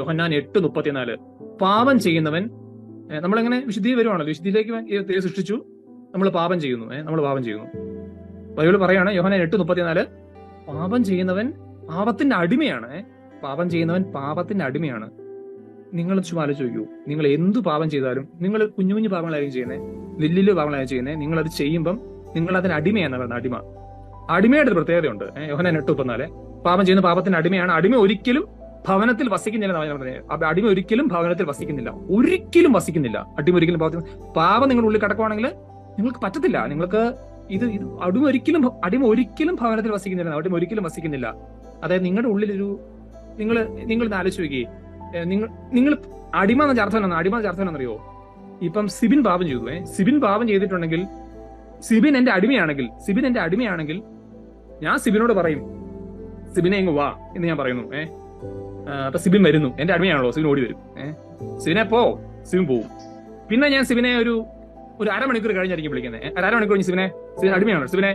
യോഹന്നാൻ എട്ട് മുപ്പത്തിനാല്. പാപം ചെയ്യുന്നവൻ നമ്മളെങ്ങനെ വിശുദ്ധി വരുവാണല്ലോ. വിശുദ്ധിയിലേക്ക് സൃഷ്ടിച്ചു. നമ്മൾ പാപം ചെയ്യുന്നു. നമ്മൾ പാപം ചെയ്യുന്നു. ബൈബിൾ പറയാണ് യോഹന്നാൻ എട്ട് മുപ്പത്തിനാല് പാപം ചെയ്യുന്നവൻ പാപത്തിന്റെ അടിമയാണ്. പാപം ചെയ്യുന്നവൻ പാപത്തിന്റെ അടിമയാണ്. നിങ്ങൾ ചുമാലോ നോക്കൂ. നിങ്ങൾ എന്ത് പാപം ചെയ്താലും നിങ്ങൾ കുഞ്ഞു കുഞ്ഞു പാപങ്ങളായിരിക്കും ചെയ്യുന്നത് വലിയ പാപങ്ങളായിരിക്കും ചെയ്യുന്നത് നിങ്ങൾ അത് ചെയ്യുമ്പം നിങ്ങൾ അതിന് അടിമയാണ് പറയുന്നത് അടിമ. അടിമയുടെ ഒരു പ്രത്യേകതയുണ്ട്. ഏഹ് യോഹനാൻ എട്ട് മുപ്പത്തിനാല് പാപം ചെയ്യുന്ന പാപത്തിന്റെ അടിമയാണ്. അടിമ ഒരിക്കലും ഭവനത്തിൽ വസിക്കുന്നില്ല അടിമ ഒരിക്കലും ഭവനത്തിൽ വസിക്കുന്നില്ല. ഒരിക്കലും വസിക്കുന്നില്ല. അടിമ ഒരിക്കലും ഭവനത്തിൽ പാപം നിങ്ങളുടെ ഉള്ളിൽ കിടക്കുവാണെങ്കിൽ നിങ്ങൾക്ക് പറ്റത്തില്ല. നിങ്ങൾക്ക് ഇത് ഇത് അടിമ ഒരിക്കലും അടിമ ഒരിക്കലും ഭവനത്തിൽ വസിക്കുന്നില്ല അടിമ ഒരിക്കലും വസിക്കുന്നില്ല. അതായത് നിങ്ങളുടെ ഉള്ളിൽ ഒരു നിങ്ങൾ നിങ്ങൾ ആലോചിച്ച് നോക്കി നിങ്ങൾ നിങ്ങൾ അടിമ എന്ന ചർച്ച അടിമ ചർച്ച അറിയോ ഇപ്പം സിബിൻ പാപം ചെയ്തു. സിബിൻ പാപം ചെയ്തിട്ടുണ്ടെങ്കിൽ സിബിൻ എന്റെ അടിമയാണെങ്കിൽ സിബിൻ എന്റെ അടിമയാണെങ്കിൽ ഞാൻ സിബിനോട് പറയും സിബിനെ ഇങ്ങ് വാ എന്ന് ഞാൻ പറയുന്നു. ഏ ആ, അപ്പൊ സിബിൻ വരുന്നു. എന്റെ അടിമയാണല്ലോ സിബിൻ ഓടി വരും. സിബിനെ പോ. സിബിൻ പോവും. പിന്നെ ഞാൻ സിബിനെ ഒരു ഒരു അരമണിക്കൂർ കഴിഞ്ഞായിരിക്കും വിളിക്കുന്നത്. ഒരു അരമണിക്കൂർ കഴിഞ്ഞ് സിബിനെ സിബിൻ അടിമയാണോ സിബിനെ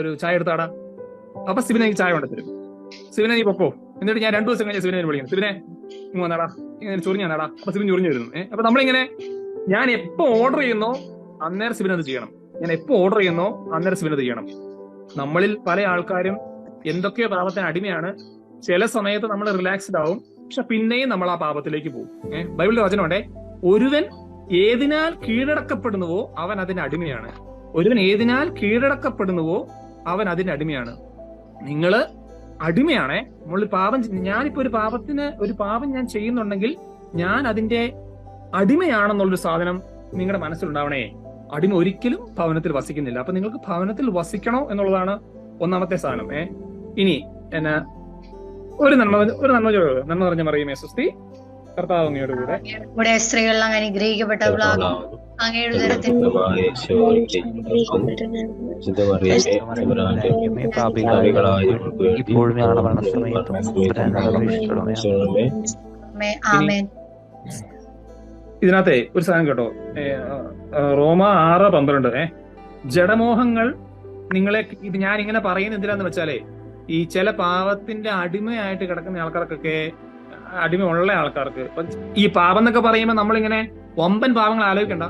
ഒരു ചായ എടുത്താടാ. അപ്പൊ സിബിനെ എനിക്ക് ചായ കൊണ്ടുതരും സിബിനെ നീ പൊക്കോ എന്നിട്ട് ഞാൻ രണ്ടു ദിവസം കഴിഞ്ഞ് സിബിനെ വിളിക്കുന്നു. സിബിനെ ഇങ്ങ് വന്നാടാ. ഇങ്ങനെ ചൊറിഞ്ഞു വന്നാടാ. അപ്പൊ സിബിൻ ചൊറിഞ്ഞു വരുന്നു. അപ്പൊ നമ്മളിങ്ങനെ ഞാൻ എപ്പോ ഓർഡർ ചെയ്യുന്നോ അന്നേരം സിബിൻ അത് ചെയ്യണം. ഞാൻ എപ്പോ ഓർഡർ ചെയ്യുന്നോ അന്നേരം സിബിൻ അത് ചെയ്യണം. നമ്മളിൽ പല ആൾക്കാരും എന്തൊക്കെയോ പാപത്തിന് അടിമയാണ്. ചില സമയത്ത് നമ്മൾ റിലാക്സ്ഡ് ആവും. പക്ഷെ പിന്നെയും നമ്മൾ ആ പാപത്തിലേക്ക് പോകും. ഏഹ് ബൈബിളിന്റെ വചനമുണ്ടേ ഒരുവൻ ഏതിനാൽ കീഴടക്കപ്പെടുന്നുവോ അവൻ അതിന് അടിമയാണ്. ഒരുവൻ ഏതിനാൽ കീഴടക്കപ്പെടുന്നുവോ അവൻ അതിന്റെ അടിമയാണ്. നിങ്ങൾ അടിമയാണേ നമ്മൾ പാപം ഞാനിപ്പോ ഒരു പാപത്തിന് ഒരു പാപം ഞാൻ ചെയ്യുന്നുണ്ടെങ്കിൽ ഞാൻ അതിന്റെ അടിമയാണെന്നുള്ളൊരു സാധനം നിങ്ങളുടെ മനസ്സിലുണ്ടാവണേ. അടിമ ഒരിക്കലും ഭവനത്തിൽ വസിക്കുന്നില്ല. അപ്പൊ നിങ്ങൾക്ക് ഭവനത്തിൽ വസിക്കണോ എന്നുള്ളതാണ് ഒന്നാമത്തെ സാധനം. ഏ? ഇനി എന്നാ ഒരു നന്മ ഒരു നന്മ ചോദ്യം നന്മ നിറഞ്ഞ മറിയമേ സുസ്തി കർത്താവ് അങ്ങയുടെ കൂടെ. ഇവിടെ സ്ത്രീകൾ അങ്ങ് അനുഗ്രഹിക്കപ്പെട്ടവളാകും അങ്ങയുടെ ഉദരത്തിൽ ഇപ്പോഴും ഞങ്ങളുടെ മരണസമയത്തും ആമേൻ. ആമേൻ ഇതിനകത്തെ ഒരു സാധനം കേട്ടോ. റോമ ആറ് പന്ത്രണ്ട്. ജഡമോഹങ്ങൾ നിങ്ങളെ ഇത് ഞാൻ ഇങ്ങനെ പറയുന്ന എന്തിനാന്ന് വെച്ചാലേ ഈ ചില പാവത്തിന്റെ അടിമയായിട്ട് കിടക്കുന്ന ആൾക്കാർക്കൊക്കെ അടിമ ഉള്ള ആൾക്കാർക്ക് ഈ പാപം എന്നൊക്കെ പറയുമ്പോൾ നമ്മളിങ്ങനെ വമ്പൻ പാവങ്ങൾ ആലോചിക്കണ്ട.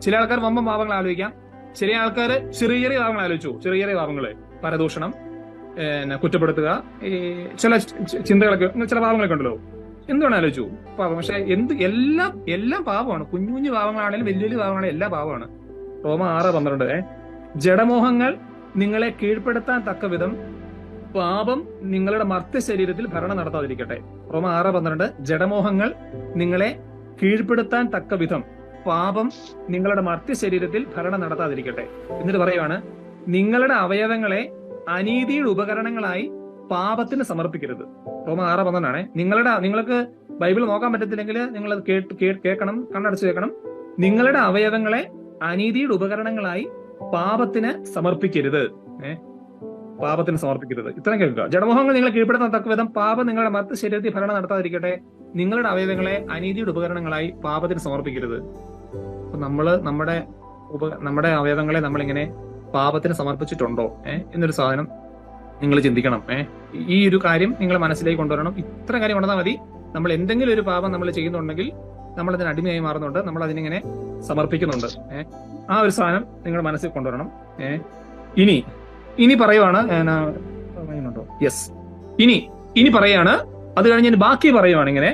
ചില ആൾക്കാർ വമ്പൻ പാവങ്ങൾ ആലോചിക്കാം. ചില ആൾക്കാർ ചെറിയ ചെറിയ പാവങ്ങൾ ആലോചിച്ചു. ചെറിയ ചെറിയ പാവങ്ങൾ പരദൂഷണം കുറ്റപ്പെടുത്തുക ഈ ചില ചിന്തകളൊക്കെ ചില പാവങ്ങളൊക്കെ ഉണ്ടല്ലോ. എന്തുകൊണ്ട് ആലോചിച്ചു? പാപം. പക്ഷെ എന്ത് എല്ലാം എല്ലാം പാപമാണ്. കുഞ്ഞു കുഞ്ഞു പാവങ്ങളാണെങ്കിലും വലിയ വലിയ പാവങ്ങളാണെങ്കിലും എല്ലാ പാവമാണ് റോമ ആറ് പന്ത്രണ്ട്. ജഡമോഹങ്ങൾ നിങ്ങളെ കീഴ്പ്പെടുത്താൻ തക്ക വിധം പാപം നിങ്ങളുടെ മർത്യ ശരീരത്തിൽ ഭരണം നടത്താതിരിക്കട്ടെ. റോമ ആറ് പന്ത്രണ്ട്. ജഡമോഹങ്ങൾ നിങ്ങളെ കീഴ്പ്പെടുത്താൻ തക്ക വിധം പാപം നിങ്ങളുടെ മർത്യ ശരീരത്തിൽ ഭരണം നടത്താതിരിക്കട്ടെ. എന്നിട്ട് പറയുവാണ് നിങ്ങളുടെ അവയവങ്ങളെ അനീതിയുടെ ഉപകരണങ്ങളായി പാപത്തിന് സമർപ്പിക്കരുത്. റോമ ആറ് പന്ത്രണ്ടാണ്. നിങ്ങളുടെ നിങ്ങൾക്ക് ബൈബിൾ നോക്കാൻ പറ്റത്തില്ലെങ്കിൽ നിങ്ങൾ കേട്ട് കേൾക്കണം കണ്ണടച്ച് കേൾക്കണം. നിങ്ങളുടെ അവയവങ്ങളെ അനീതിയുടെ ഉപകരണങ്ങളായി പാപത്തിന് സമർപ്പിക്കരുത്. ഏ? പാപത്തിന് സമർപ്പിക്കരുത്. ഇത്രയും കേൾക്കുക. ജഡമോഹങ്ങൾ നിങ്ങളെ കീഴ്പ്പെടുത്താൻ തക്ക വിധം പാപം നിങ്ങളുടെ മറ്റ് ശരീരത്തിൽ ഭരണം നടത്താതിരിക്കട്ടെ. നിങ്ങളുടെ അവയവങ്ങളെ അനീതിയുടെ ഉപകരണങ്ങളായി പാപത്തിന് സമർപ്പിക്കരുത്. അപ്പൊ നമ്മൾ നമ്മുടെ ഉപ നമ്മുടെ അവയവങ്ങളെ നമ്മളിങ്ങനെ പാപത്തിന് സമർപ്പിച്ചിട്ടുണ്ടോ? ഏഹ് എന്നൊരു സാധനം നിങ്ങൾ ചിന്തിക്കണം. ഏഹ് ഈ ഒരു കാര്യം നിങ്ങൾ മനസ്സിലേക്ക് കൊണ്ടുവരണം. ഇത്ര കാര്യം കൊണ്ടുവന്നാൽ മതി. നമ്മൾ എന്തെങ്കിലും ഒരു പാപം നമ്മൾ ചെയ്യുന്നുണ്ടെങ്കിൽ നമ്മൾ അതിന് അടിമയായി മാറുന്നുണ്ട്. നമ്മൾ അതിനിങ്ങനെ സമർപ്പിക്കുന്നുണ്ട്. ഏഹ് ആ ഒരു സാധനം നിങ്ങളുടെ മനസ്സിൽ കൊണ്ടുവരണം. ഏഹ് ഇനി ഇനി പറയുവാണ് യെസ് ഇനി ഇനി പറയാണ് അത് കഴിഞ്ഞ് ബാക്കി പറയുവാണ് ഇങ്ങനെ.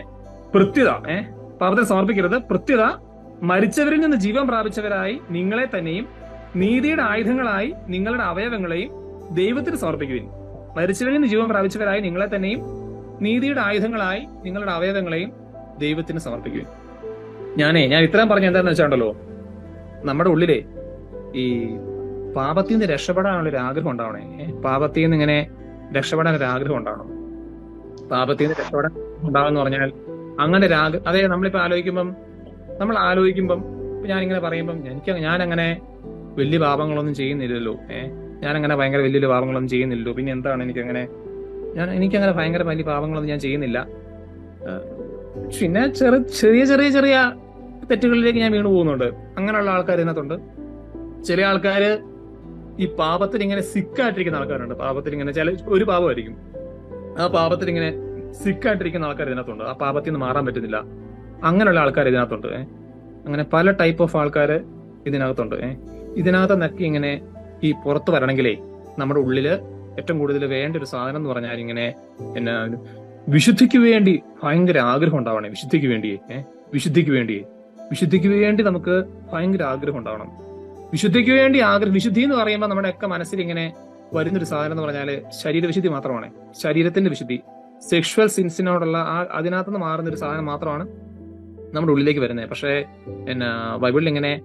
പ്രത്യത ഏഹ് പാപത്തെ സമർപ്പിക്കരുത്. പ്രത്യത മരിച്ചവരിൽ നിന്ന് ജീവൻ പ്രാപിച്ചവരായി നിങ്ങളെ തന്നെയും നീതിയുടെ ആയുധങ്ങളായി നിങ്ങളുടെ അവയവങ്ങളെയും ദൈവത്തിന് സമർപ്പിക്കുവിൻ. മരിച്ചവരിൽ നിന്ന് ജീവൻ പ്രാപിച്ചവരായി നിങ്ങളെ തന്നെയും നീതിയുടെ ആയുധങ്ങളായി നിങ്ങളുടെ അവയവങ്ങളെയും ദൈവത്തിന് സമർപ്പിക്കുവിൻ. ഞാനേ ഞാൻ ഇത്രയും പറഞ്ഞ എന്താണെന്ന് വെച്ചാണ്ടല്ലോ നമ്മുടെ ഉള്ളിലെ ഈ പാപത്തിൽ നിന്ന് രക്ഷപ്പെടാനുള്ള ഒരു ആഗ്രഹം ഉണ്ടാവണേ? പാപത്തിൽ നിന്ന് ഇങ്ങനെ രക്ഷപ്പെടാൻ ഒരു ആഗ്രഹം ഉണ്ടാവണം. പാപത്തിൽ നിന്ന് രക്ഷപ്പെടാൻ ഉണ്ടാവെന്ന് പറഞ്ഞാൽ അങ്ങനെ ആഗ്രഹം അതെ നമ്മളിപ്പോ ആലോചിക്കുമ്പം നമ്മൾ ആലോചിക്കുമ്പം ഞാനിങ്ങനെ പറയുമ്പം എനിക്ക് ഞാൻ അങ്ങനെ വലിയ പാപങ്ങളൊന്നും ചെയ്യുന്നില്ലല്ലോ. ഏഹ് ഞാൻ അങ്ങനെ ഭയങ്കര വലിയ പാപങ്ങളൊന്നും ചെയ്യുന്നില്ലല്ലോ. പിന്നെ എന്താണ് എനിക്കങ്ങനെ ഞാൻ എനിക്കങ്ങനെ ഭയങ്കര വലിയ പാപങ്ങളൊന്നും ഞാൻ ചെയ്യുന്നില്ല. പിന്നെ ചെറു ചെറിയ ചെറിയ ചെറിയ തെറ്റുകളിലേക്ക് ഞാൻ വീണു പോകുന്നുണ്ട്. അങ്ങനെയുള്ള ആൾക്കാർ ഇതിനകത്തുണ്ട്. ചില ആൾക്കാര് ഈ പാപത്തിൽ ഇങ്ങനെ സിക്കായിട്ടിരിക്കുന്ന ആൾക്കാരുണ്ട്. പാപത്തിൽ ഇങ്ങനെ ചില ഒരു പാപമായിരിക്കും. ആ പാപത്തിൽ ഇങ്ങനെ സിക്കായിട്ടിരിക്കുന്ന ആൾക്കാർ ഇതിനകത്തുണ്ട്. ആ പാപത്തിൽ നിന്ന് മാറാൻ പറ്റുന്നില്ല. അങ്ങനെയുള്ള ആൾക്കാർ ഇതിനകത്തുണ്ട് അങ്ങനെ പല ടൈപ്പ് ഓഫ് ആൾക്കാർ ഇതിനകത്തുണ്ട്. ഇതിനകത്ത് നക്കി ഇങ്ങനെ ഈ പുറത്ത് വരണമെങ്കിലേ നമ്മുടെ ഉള്ളിൽ ഏറ്റവും കൂടുതൽ വേണ്ട ഒരു സാധനം എന്ന് പറഞ്ഞാൽ ഇങ്ങനെ എന്നാ വിശുദ്ധിക്ക് വേണ്ടി ഭയങ്കര ആഗ്രഹം ഉണ്ടാവണേ. വിശുദ്ധിക്ക് വേണ്ടിയേ വിശുദ്ധിക്ക് വേണ്ടിയേ. വിശുദ്ധിക്ക് വേണ്ടി നമുക്ക് ഭയങ്കര ആഗ്രഹം ഉണ്ടാവണം. വിശുദ്ധിക്ക് വേണ്ടി ആഗ്രഹം വിശുദ്ധി എന്ന് പറയുമ്പോൾ നമ്മുടെ ഒക്കെ മനസ്സിൽ ഇങ്ങനെ വരുന്നൊരു സാധനം എന്ന് പറഞ്ഞാൽ ശരീരവിശുദ്ധി മാത്രമാണ്. ശരീരത്തിന്റെ വിശുദ്ധി സെക്ഷുവൽ സിൻസിനോടുള്ള ആ അതിനകത്തുനിന്ന് മാറുന്ന ഒരു സാധനം മാത്രമാണ് നമ്മുടെ ഉള്ളിലേക്ക് വരുന്നത്. പക്ഷേ എന്നാ ബൈബിളിൽ ഇങ്ങനെ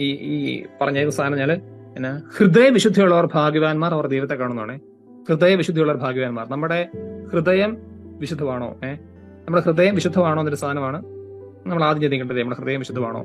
ഈ പറഞ്ഞ സാധനം ഞാൻ എന്നാ ഹൃദയ വിശുദ്ധിയുള്ളവർ ഭാഗ്യവാന്മാർ അവർ ദൈവത്തെ കാണുന്നതാണ്. ഹൃദയ വിശുദ്ധിയുള്ളവർ ഭാഗ്യവാന്മാർ. നമ്മുടെ ഹൃദയം വിശുദ്ധമാണോ? ഏഹ് നമ്മുടെ ഹൃദയം വിശുദ്ധമാണോ എന്നൊരു സാധനമാണ് നമ്മൾ ആദ്യം ചിന്തിക്കേണ്ടത്. നമ്മുടെ ഹൃദയം വിശുദ്ധമാണോ?